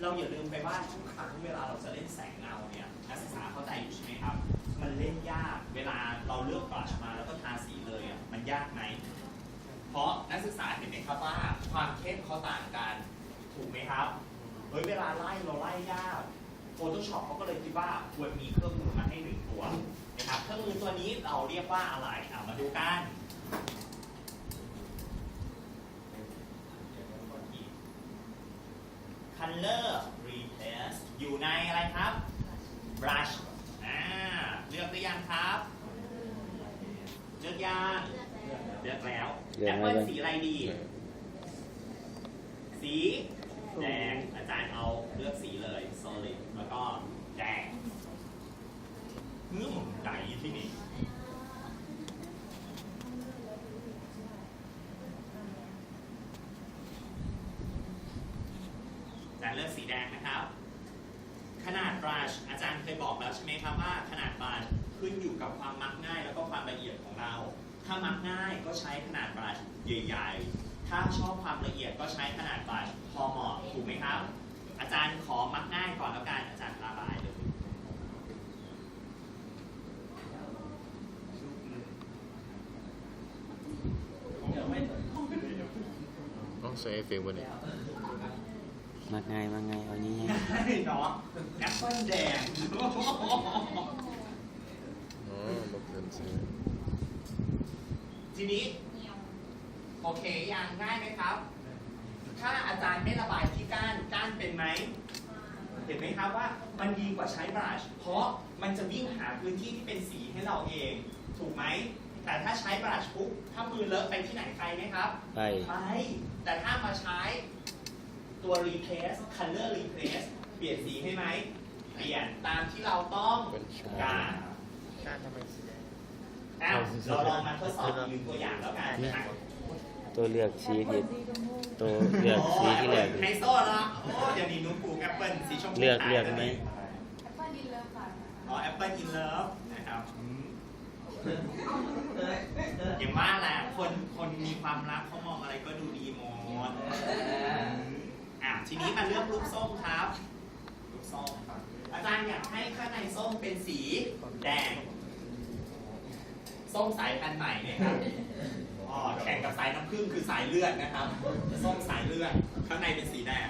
เราอย่าลืมไปว่าทุกครั้งเวลาเราจะเล่นแสงเงาเนี่ยนักศึกษาเข้าใจอยู่ใช่ไหมครับ มันเล่นยากเวลาเราเลือกบลัชมาแล้วก็ทาสีเลยอะมันยากไหมเพราะนักศึกษาเห็นไหมครับว่าความเข้มเขาต่างกันถูกไหมครับเฮ้ยเวลาไล่เราไล่ยาก Photoshop เขาก็เลยคิดว่าควรมีเครื่องมือมาให้หนึ่งตัวนะครับเครื่องมือตัวนี้เราเรียกว่าอะไรอะมาดูกัน Color Replace อยู่ในอะไรครับ Brush อ่าเลือกหรือยังครับ เลือกยังเลือกแล้วเลือกแอปไหมเปิลบ้างสีอะไรดี สีแดงอาจารย์เอาเลือกสีเลย solid แล้วก็แดงเมื่อผมใจที่นี่อาจารย์ เลือกสีแดงนะครับ ขนาดบรัชอาจารย์เคยบอกแล้วใช่ไหมครับว่าขนาดบรัชขึ้นอยู่กับความมักง่าย แล้วก็ความละเอียดของเรา ถ้ามักง่ายก็ใช้ขนาดบรัชใหญ่ๆ ถ้าชอบความละเอียดก็ใช้ขนาดบรัชพอเหมาะถูกไหมครับ อาจารย์ขอมักง่ายก่อนแล้วกันอาจารย์ระบายเลยต้องใช้เอฟเฟกต์บนนี้ มักง่ายมักง่ายเอานี้ง่ายเนาะแอปเปิลแดงอ๋อลบเกินซื้อทีนี้ โอเคอย่างง่ายไหมครับ ถ้าอาจารย์ไม่ระบายที่ก้านก้านเป็นไหม เห็นไหมครับว่ามันดีกว่าใช้บรัช เพราะมันจะวิ่งหาพื้นที่ที่เป็นสีให้เราเอง ถูกไหม แต่ถ้าใช้บรัชปุ๊บถ้ามือเลอะไปที่ไหนไปไหมครับ ไป ไป แต่ถ้ามาใช้ ตัว replace color replace เปลี่ยนสีให้ไหม เปลี่ยนตามที่เราต้องการการทำไมสีแดงอ้าวเราลองมาทดสอบอีกหนึ่งตัวอย่างแล้วกันอะตัวเลือกสีผิดตัวเลือกสีที่แรกไฮโซแล้วโอ้เดี๋ยวนี้หนุ้ปลูกแอปเปิลสีชมพูเลือกขายเลือกไหมแอปเปิลดินเลิฟค่ะอ๋อแอปเปิลอินเลิฟนะครับอืมอย่างว่าแหละคนคนมีความรักเขามองอะไรก็ดูดีหมดอะ ทีนี้มาเลือกลูกส้มครับ ลูกส้มอาจารย์อยากให้ข้างในส้มเป็นสีแดง ส้มสายพันธุ์ใหม่เนี่ยครับอ๋อแข่งกับสายน้ำผึ้งคือสายเลือดนะครับ ส้มสายเลือด ข้างในเป็นสีแดง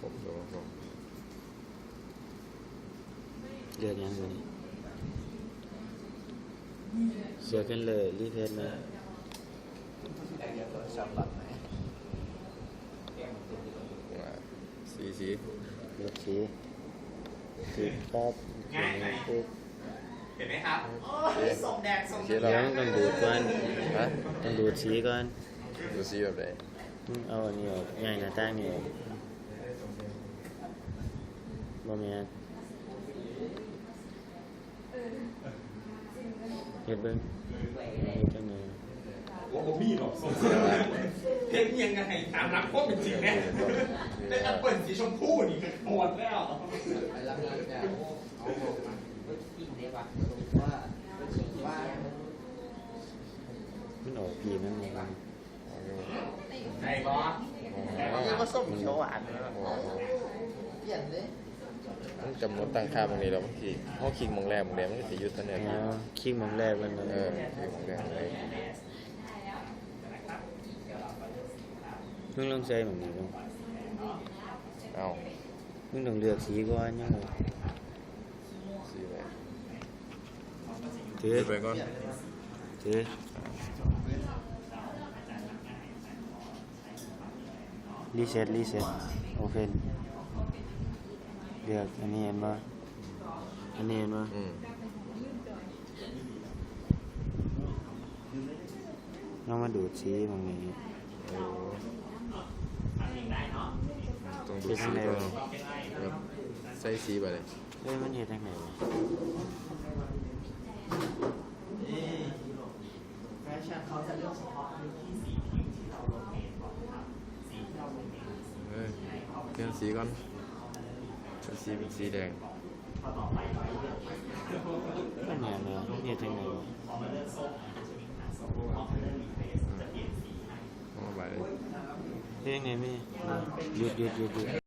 ผมดูผมเลือกยังไงเสือกันเลยรีเพนไหม ว่า สีสีเลือกสีสีปั๊บง่ายไหมปุ๊บเห็นไหมครับโอ้ยส้มแดงส้มเดี๋ยวต้องดูดก่อนฮะต้องดูดสีก่อนดูสีแบบไหนอืมเอาอันนี้ออกง่ายหน้าตั้งนี่ออกบ่แม่นเฮ็ดเบิ่งเฮ็ดจังได๋โอ้โหมีหรอกส้ม เทคยังไงตามหลักโคตรเป็นจริงแน่เป็นแอปเปิลสีชมพูนี่คือหมดแล้วไปรับงานแต่โอ้เอาบอกมากินได้ปะว่าว่ามันออกพีมันบ่มันไอ้บอสเรียกว่าส้มเขียวหวานเลยโอ้โหเปลี่ยนเลยมันจำนวนตั้งค่าบางนี้แล้วบางทีเขาคลิกมองแรกมองแรกมันก็จะยุดตัวเนี่ยแล้วคลิกหมองแรกมันเออคลิกมองแรกเลย มึงลองใส่หมองนี้บ่เอามึงต้องเลือกสีก่อนยังไงสีอะไรถือดูไปก่อนถือรีเซ็ตรีเซ็ตโอเพนเลือกอันนี้เห็นบ่อันนี้เห็นบ่อืมลองมาดูดสีหมองนี้ โอ้ ทำเองได้เนาะ ต้องดูสีก่อนครับใส่สีไปเลยเอ้ยมันเฮ็ดจังไดวะแฟชั่นเขาจะเลือกเฉพาะพื้นที่สีผิวที่เราลงเองก่อนครับสีที่เราลงเองเฮ้ยเปลี่ยนสีก่อนเป็นสีเป็นสีแดงพอต่อไปเราเลือกมันแม่นเลยเฮ็ดจังไดวะพอมาเลือกส้มมันจะมีขนาดส้มพอมาเลือกรีเฟรชจะ เปลี่ยนสีให้เอาไปเลยเฮ็ดจังไดแม่หยุดหยุดหยุดหยุด